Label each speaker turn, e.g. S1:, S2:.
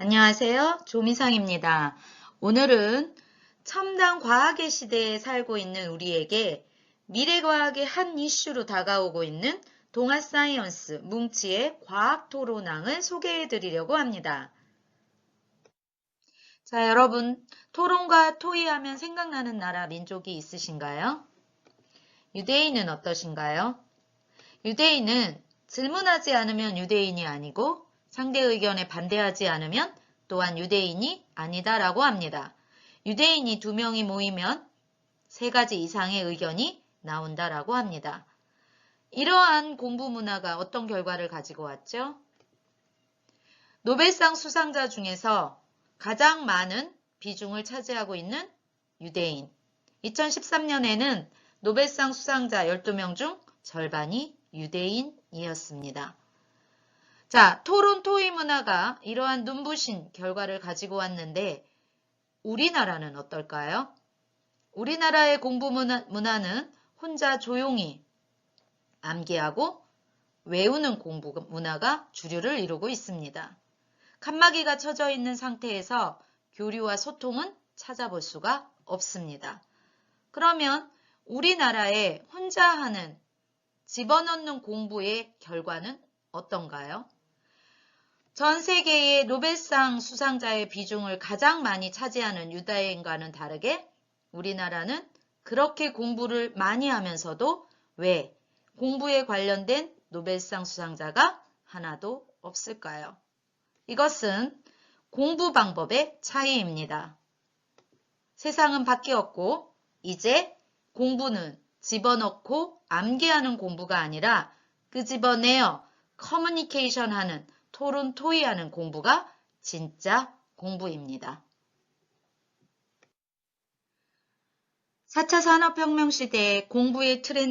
S1: 안녕하세요. 조미상입니다. 오늘은 첨단 과학의 시대에 살고 있는 우리에게 미래과학의 한 이슈로 다가오고 있는 동아사이언스 뭉치의 과학 토론왕을 소개해 드리려고 합니다. 자, 여러분, 토론과 토의하면 생각나는 나라 민족이 있으신가요? 유대인은 어떠신가요? 유대인은 질문하지 않으면 유대인이 아니고 상대 의견에 반대하지 않으면 또한 유대인이 아니다라고 합니다. 유대인이 두 명이 모이면 세 가지 이상의 의견이 나온다라고 합니다. 이러한 공부 문화가 어떤 결과를 가지고 왔죠? 노벨상 수상자 중에서 가장 많은 비중을 차지하고 있는 유대인. 2013년에는 노벨상 수상자 12명 중 절반이 유대인이었습니다. 자, 토론 토의 문화가 이러한 눈부신 결과를 가지고 왔는데 우리나라는 어떨까요? 우리나라의 공부 문화, 문화는 혼자 조용히 암기하고 외우는 공부 문화가 주류를 이루고 있습니다. 칸막이가 쳐져 있는 상태에서 교류와 소통은 찾아볼 수가 없습니다. 그러면 우리나라에 혼자 하는 집어넣는 공부의 결과는 어떤가요? 전 세계의 노벨상 수상자의 비중을 가장 많이 차지하는 유다인과는 다르게 우리나라는 그렇게 공부를 많이 하면서도 왜 공부에 관련된 노벨상 수상자가 하나도 없을까요? 이것은 공부 방법의 차이입니다. 세상은 바뀌었고 이제 공부는 집어넣고 암기하는 공부가 아니라 끄집어내어 커뮤니케이션 하는 토론 토의하는 공부가 진짜 공부입니다. 4차 산업혁명 시대의 공부의 트렌드